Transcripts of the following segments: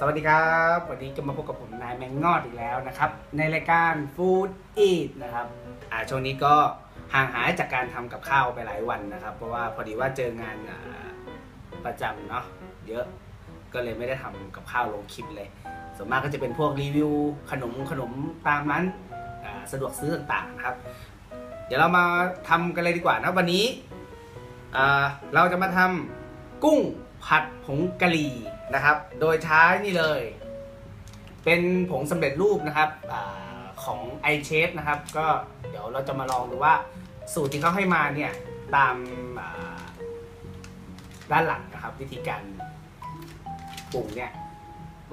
สวัสดีครับ วันนี้จะมาพบกับผมนายแมงงอดอีกแล้วนะครับ ในรายการ Food Eat นะครับอ่าช่วงนี้ก็ห่างหายจากการทำกับข้าวไปหลายวันนะครับ เพราะว่าพอดีว่าเจองานประจำเนาะเยอะก็เลยไม่ได้ทำกับข้าวลงคลิปเลยส่วนมากก็จะเป็นพวกรีวิวขนมขนมตามร้นสะดวกซื้อต่างๆนะครับ เดี๋ยวเรามาทำกันเลยดีกว่านะวันนี้เราจะมาทำกุ้ง ผัดผงกะหรี่นะครับ โดยใช้นี่เลย เป็นผงสำเร็จรูปนะครับอของ i c h e f นะครับ ก็เดี๋ยวเราจะมาลองดูว่าสูตรที่เขาให้มาเนี่ยตามาด้านหลังนะครับ วิธีการปรุงเนี่ย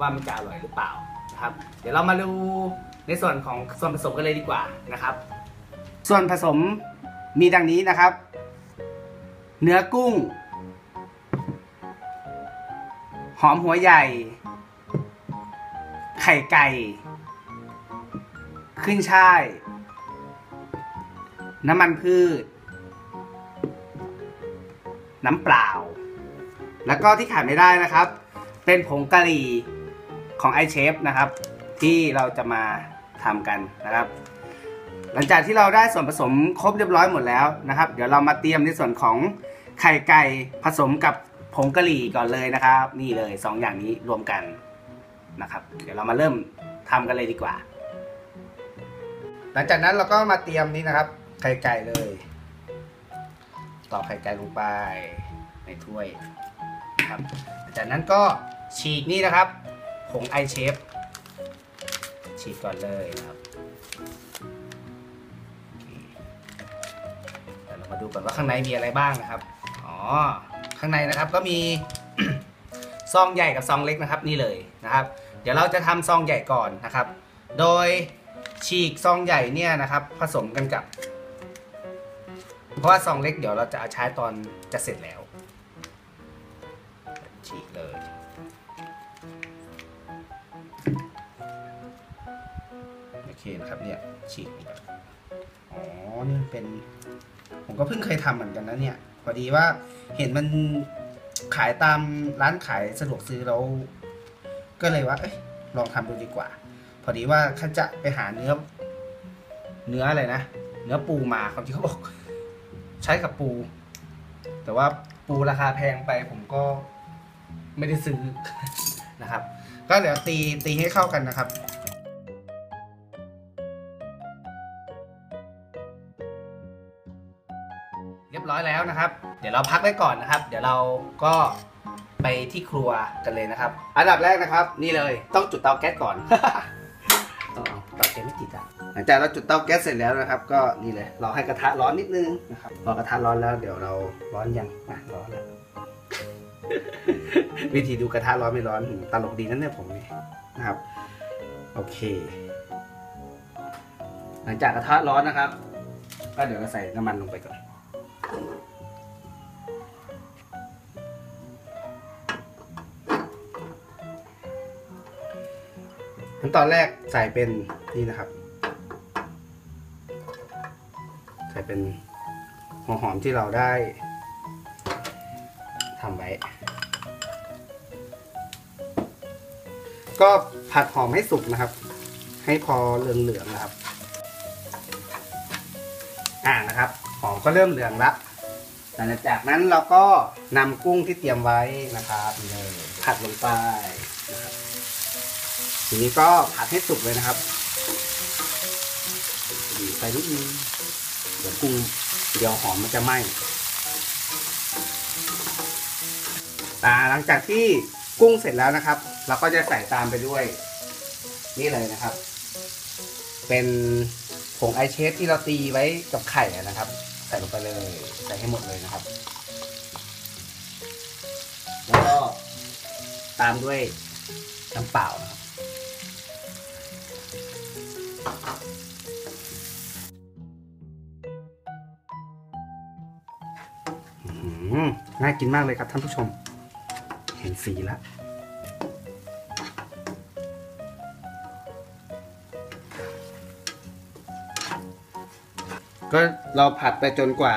ว่ามันจะอร่อยหรือเปล่านะครับ เดี๋ยวเรามาดูในส่วนของส่วนผสมกันเลยดีกว่านะครับ ส่วนผสมมีดังนี้นะครับ เนื้อกุ้ง หอมหัวใหญ่ ไข่ไก่ ขึ้นช่าย น้ำมันพืช น้ำเปล่า แล้วก็ที่ขาดไม่ได้นะครับ เป็นผงกะหรี่ของไอเชฟนะครับ ที่เราจะมาทำกันนะครับ หลังจากที่เราได้ส่วนผสมครบเรียบร้อยหมดแล้วนะครับ เดี๋ยวเรามาเตรียมในส่วนของไข่ไก่ผสมกับ ผงกะหรี่ก่อนเลยนะครับ นี่เลยสองอย่างนี้รวมกันนะครับ เดี๋ยวเรามาเริ่มทำกันเลยดีกว่า หลังจากนั้นเราก็มาเตรียมนี่นะครับไข่ไก่เลยตอกไข่ไก่ลงไปในถ้วยนะครับหลังจากนั้นก็ฉีกนี่นะครับผงไอเชฟฉีกก่อนเลยนะครับเดี๋ยวเรามาดูก่อนว่าข้างในมีอะไรบ้างนะครับ อ๋อ ข้างในนะครับก็มี ซองใหญ่กับซองเล็กนะครับนี่เลยนะครับ เดี๋ยวเราจะทำซองใหญ่ก่อนนะครับ โดยฉีกซองใหญ่เนี่ยนะครับ ผสมกันกับ เพราะว่าซองเล็กเดี๋ยวเราจะเอาใช้ตอนจะเสร็จแล้ว ฉีกเลยโอเคนะครับเนี่ยฉีกอ๋อนี่เป็น ผมก็เพิ่งเคยทำเหมือนกันนะเนี่ย พอดีว่าเห็นมันขายตามร้านขายสะดวกซื้อแล้วก็เลยว่าเอ้ยลองทำดูดีกว่า พอดีว่าข้าจะไปหาเนื้อ เนื้ออะไรนะเนื้อปูมาเขาที่เขาบอกใช้กับปู แต่ว่าปูราคาแพงไปผมก็ไม่ได้ซื้อนะครับ ก็เดี๋ยวตีตีให้เข้ากันนะครับ รียบร้อยแล้วนะครับ เดี๋ยวเราพักไว้ก่อนนะครับ เดี๋ยวเราก็ไปที่ครัวกันเลยนะครับ อันดับแรกนะครับ นี่เลยต้องจุดเตาแก๊สก่อนต้องเอาเตาแก๊สไม่ติดอะหลังจากเราจุดเตาแก๊สเสร็จแล้วนะครับ ก็นี่เลยรอให้กระทะร้อนนิดนึงนะครับพอกระทะร้อนแล้วเดี๋ยวเราร้อนยังอะร้อนแล้ววิธีดูกระทะร้อนไม่ร้อนตลกดีนั่นเนี่ยผมนี่นะครับ โอเค หลังจากกระทะร้อนนะครับ ก็เดี๋ยวเราใส่น้ำมันลงไปก่อน ขั้นตอนแรกใส่เป็นนี่นะครับ ใส่เป็นหัวหอมที่เราได้ทำไว้ ก็ผัดหอมให้สุกนะครับ ให้พอเหลืองๆนะครับ อ่านะครับ หอมก็เริ่มเหลืองละหลังจากนั้นเราก็นำกุ้งที่เตรียมไว้นะครับเลยผัดลงไป ทีนี้ก็ผัดให้สุกเลยนะครับบีบไปนิดนึงเดี๋ยวกุ้งเดี๋ยวหอมมันจะไหม้อ่าหลังจากที่กุ้งเสร็จแล้วนะครับ เราก็จะใส่ตามไปด้วย นี่เลยนะครับ เป็นผงไอเชฟที่เราตีไว้กับไข่นะครับ ใส่ลงไปเลยใส่ให้หมดเลยนะครับ แล้วก็ตามด้วยน้ำเปล่านะครับ น่ากินมากเลยครับท่านผู้ชม เห็นสีแล้วก็เราผัดไปจนกว่า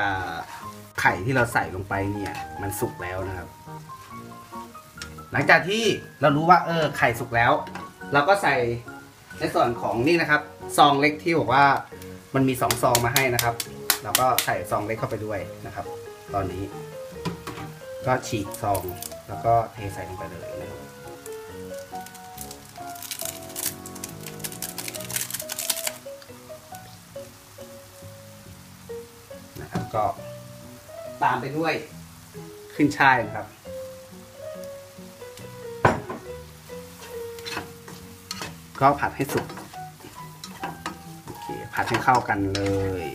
ไข่ที่เราใส่ลงไปเนี่ย มันสุกแล้วนะครับ หลังจากที่เรารู้ว่าเออไข่สุกแล้ว เราก็ใส่ในส่วนของนี่นะครับ ซองเล็กที่บอกว่ามันมีสองซองมาให้นะครับ เราก็ใส่ซองเล็กเข้าไปด้วยนะครับ ตอนนี้ ก็ฉีกซองแล้วก็เทใส่ลงไปเลยนะครับนะครับก็ตามไปด้วยขึ้นช่ายนะครับก็ผัดให้สุก ผัดให้เข้ากันเลย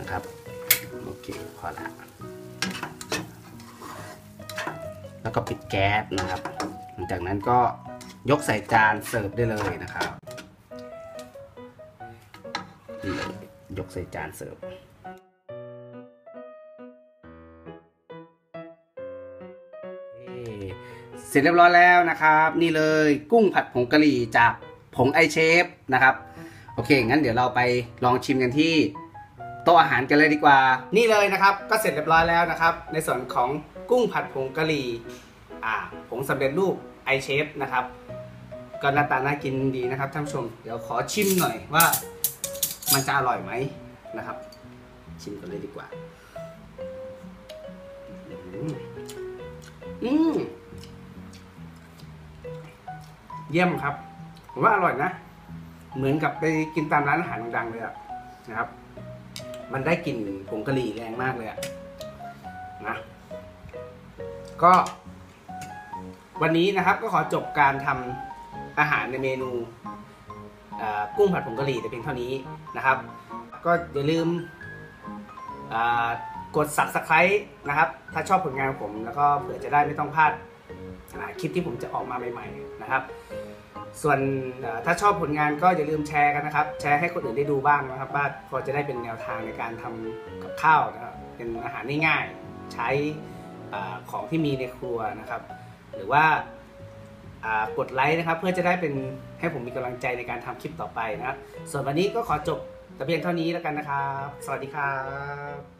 นะครับ โอเค พอละแล้วก็ปิดแก๊สนะครับ หลังจากนั้นก็ยกใส่จานเสิร์ฟได้เลยนะครับ ยกใส่จานเสิร์ฟ เสร็จเรียบร้อยแล้วนะครับ นี่เลยกุ้งผัดผงกะหรี่จากผงไอเชฟนะครับ โอเค งั้นเดี๋ยวเราไปลองชิมกันที่โต๊ะอาหารกันเลยดีกว่า นี่เลยนะครับ ก็เสร็จเรียบร้อยแล้วนะครับ ในส่วนของกุ้งผัดผงกะหรี่อ่าผงสำเร็จรูปไอเชฟนะครับก็หน้าตาน่ากินดีนะครับท่านผู้ชม เดี๋ยวขอชิมหน่อยว่า มันจะอร่อยไหมนะครับ ชิมกันเลยดีกว่า อืมอืม เยี่ยมครับผมว่าอร่อยนะ เหมือนกับไปกินตามร้านอาหารดังๆเลยอะนะครับ มันได้กลิ่นผงกะหรี่แรงมากเลยอะนะก็ วันนี้นะครับก็ขอจบการทำอาหารในเมนูกุ้งผัดผงกะหรี่แต่เพียงเท่านี้นะครับ ก็อย่าลืมกด subscribe นะครับ ถ้าชอบผลงานของผม แล้วก็เผื่อจะได้ไม่ต้องพลาด คลิปที่ผมจะออกมาใหม่ๆนะครับ ส่วนถ้าชอบผลงานก็อย่าลืมแชร์กันนะครับ แชร์ให้คนอื่นได้ดูบ้างนะครับ ว่าพอจะได้เป็นแนวทางในการทำกับข้าวนะครับเป็นอาหารง่ายๆใช้ของที่มีในครัวนะครับ หรือว่ากดไลค์นะครับ เพื่อจะได้เป็นให้ผมมีกำลังใจในการทำคลิปต่อไปนะครับ ส่วนวันนี้ก็ขอจบแต่เพียงเท่านี้แล้วกันนะครับ สวัสดีครับ